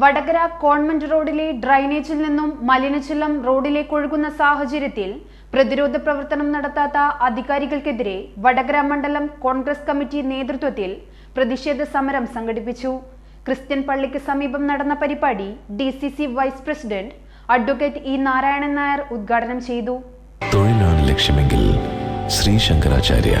Vadakara convent റോഡിലെ ഡ്രൈനേജിൽ നിന്നും മലിനജലം റോഡിലേക്ക് ഒഴുകുന്ന സാഹചര്യത്തിൽ പ്രതിരോധ പ്രവർത്തനം നടത്താത്ത അധികാരികൾക്കെതിരെ വടകര മണ്ഡലം കോൺഗ്രസ് കമ്മിറ്റി നേതൃത്വത്തിൽ പ്രതിഷേധ സമരം സംഘടിപ്പിച്ചു. ക്രിസ്ത്യൻ പള്ളിക്ക് സമീപം നടന്ന പരിപാടി D C C vice president advocate E Narayanan Nair ഉദ്ഘാടനം ചെയ്തു. തൊഴിലാണ് ലക്ഷ്യമെങ്കിൽ ശ്രീ ശങ്കരാചാര്യ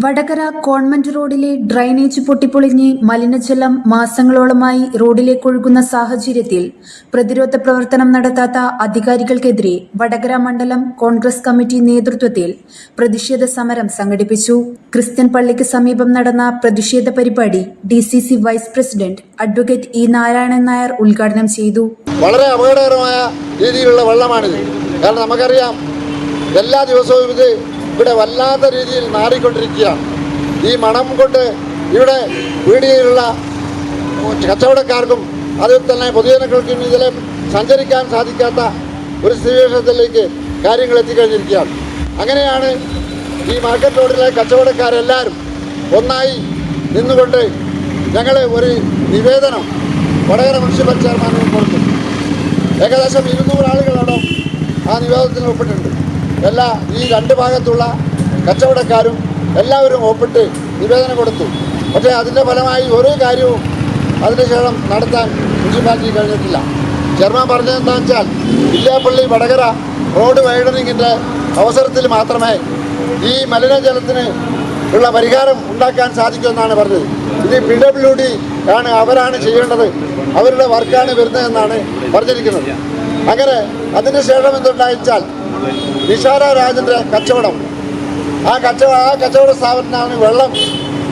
വടകര കോൺവെന്റ് റോഡിലെ ഡ്രൈനേജ് പൊട്ടിപ്പൊളിഞ്ഞ് മലിനജലം മാസങ്ങളോളമായി റോഡിലേക്ക് ഒഴുകുന്ന സാഹചര്യത്തിൽ പ്രതിരോധ പ്രവർത്തനം നടത്താത്ത അധികാരികൾക്കെതിരെ വടകര മണ്ഡലം കോൺഗ്രസ് കമ്മിറ്റി നേതൃത്വത്തിൽ പ്രതിഷേധ സമരം സംഘടിപ്പിച്ചു. ക്രിസ്ത്യൻ പള്ളിക്ക് സമീപം നടന്ന പ്രതിഷേധ പരിപാടി D vice president advocate E Narayanan Nair ഉദ്ഘാടനം ചെയ്തു. വളരെ അപകടകരമായ രീതിയിലുള്ള വെള്ളമാണിത്. കാരണം നമുക്കറിയാം എല്ലാ ദിവസവും ഇത് ഇവിടെ വല്ലാത്ത രീതിയിൽ മാറിക്കൊണ്ടിരിക്കുകയാണ് ഈ മണം കൊണ്ട് ഇവിടെ വീടിലുള്ള കച്ചവടക്കാർക്കും അതിൽ തന്നെ പൊതുജനങ്ങൾക്കും ഇതിലെ സഞ്ചരിക്കാൻ സാധിക്കാത്ത ഒരു സ്ഥിതിവിശേഷത്തിലേക്ക് കാര്യങ്ങൾ എത്തിക്കഴിഞ്ഞിരിക്കുകയാണ്. അങ്ങനെയാണ് ഈ മാർക്കറ്റ് റോഡിലെ കച്ചവടക്കാരെല്ലാവരും ഒന്നായി നിന്നുകൊണ്ട് ഞങ്ങൾ ഒരു നിവേദനം വടകര മുനിസിപ്പൽ ചെയർമാന് കൊടുത്തു ഏകദേശം ഇരുന്നൂറ് ആളുകളോളം ആ നിവേദനത്തിൽ ഒപ്പിട്ടുണ്ട് എല്ലാ ഈ രണ്ട് ഭാഗത്തുള്ള കച്ചവടക്കാരും എല്ലാവരും ഒപ്പിട്ട് നിവേദനം കൊടുത്തു. പക്ഷേ അതിന്റെ ഫലമായി ഒരു കാര്യവും അതിനുശേഷം നടത്താൻ മുനിസിപ്പാലിറ്റി കഴിഞ്ഞിട്ടില്ല. ചെയർമാൻ പറഞ്ഞത് എന്താണെന്ന് വെച്ചാൽ ഇല്ലാപ്പള്ളി വടകര റോഡ് വൈഡനിങ്ങിന്റെ അവസരത്തിൽ മാത്രമേ ഈ മലിനജലത്തിന് ഉള്ള പരിഹാരം ഉണ്ടാക്കാൻ സാധിക്കുമെന്നാണ് പറഞ്ഞത്. ഇനി പി ഡബ്ല്യു ഡി ആണ് അവരാണ് ചെയ്യേണ്ടത്. അവരുടെ വർക്കാണ് വരുന്നതെന്നാണ് പറഞ്ഞിരിക്കുന്നത്. അങ്ങനെ അതിനുശേഷം എന്തുണ്ടായിച്ചാൽ നിഷാര രാജന്റെ കച്ചവടം. ആ കച്ചവട ആ കച്ചവട സ്ഥാപനത്തിനാണ് വെള്ളം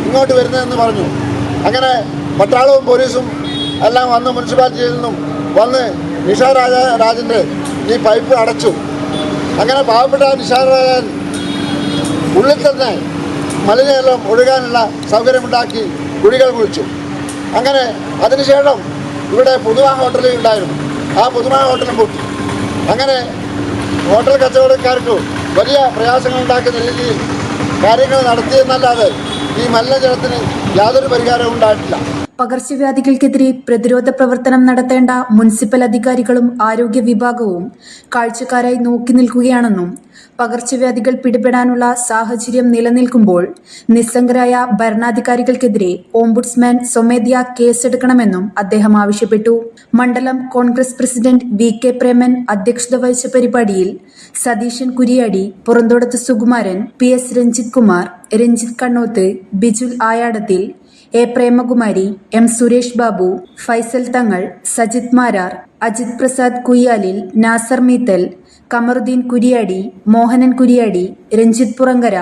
ഇങ്ങോട്ട് വരുന്നതെന്ന് പറഞ്ഞു. അങ്ങനെ പട്ടാളവും പോലീസും എല്ലാം വന്ന് മുനിസിപ്പാലിറ്റിയിൽ നിന്നും വന്ന് നിഷാ രാജ ഈ പൈപ്പ് അടച്ചു. അങ്ങനെ പാവപ്പെട്ട നിഷാ രാജൻ ഉള്ളിൽ തന്നെ മലിനജലം ഒഴുകാനുള്ള സൗകര്യമുണ്ടാക്കി കുഴികൾ കുഴിച്ചു. അങ്ങനെ അതിനുശേഷം ഇവിടെ പുതുമ ഹോട്ടലിൽ ഉണ്ടായിരുന്നു. ആ പുതുമ ഹോട്ടലും പൂട്ടി. അങ്ങനെ ഹോട്ടൽ കച്ചവടക്കാർക്ക് വലിയ പ്രയാസങ്ങൾ ഉണ്ടാക്കുന്ന രീതിയിൽ കാര്യങ്ങൾ നടത്തിയെന്നല്ലാതെ ഈ മലിനജലത്തിന് യാതൊരു പരിഹാരവും ഉണ്ടായിട്ടില്ല. പകർച്ചവ്യാധികൾക്കെതിരെ പ്രതിരോധ പ്രവർത്തനം നടത്തേണ്ട മുനിസിപ്പൽ അധികാരികളും ആരോഗ്യ വിഭാഗവും കാഴ്ചക്കാരായി നോക്കി നിൽക്കുകയാണെന്നും പകർച്ചവ്യാധികൾ പിടിപെടാനുള്ള സാഹചര്യം നിലനിൽക്കുമ്പോൾ നിസ്സംഗരായ ഭരണാധികാരികൾക്കെതിരെ ഓംബുഡ്സ്മാൻ സ്വമേധ്യ കേസെടുക്കണമെന്നും അദ്ദേഹം ആവശ്യപ്പെട്ടു. മണ്ഡലം Congress president V K Preman അധ്യക്ഷത വഹിച്ച പരിപാടിയിൽ Satheesan Kuriyadi Purathodath Sukumaran P S Ranjith Kumar Ranjith Kannoth Bijul Ayadathil A Premakumari M Suresh Babu Faisal Thangal Sajith Marar Ajith Prasad Kuyyalil Nasar Meethal Kamaruddin Kuriyadi Mohanan Kuriyadi Ranjith Purankara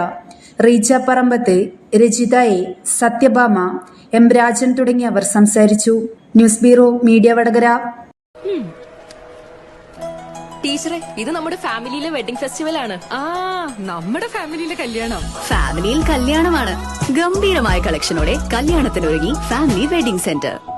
Reeja Parambath Rajitha A Sathyabhama M Rajan തുടങ്ങിയവർ സംസാരിച്ചു. News bureau media Vadakara. ടീച്ചറെ ഇത് നമ്മുടെ ഫാമിലിയിലെ wedding festival ആണ്. ആ നമ്മുടെ ഫാമിലിയിലെ കല്യാണം. ഫാമിലിയിൽ കല്യാണമാണ്. ഗംഭീരമായ കളക്ഷനോടെ കല്യാണത്തിനൊരുങ്ങി ഫാമിലി വെഡിംഗ് സെന്റർ.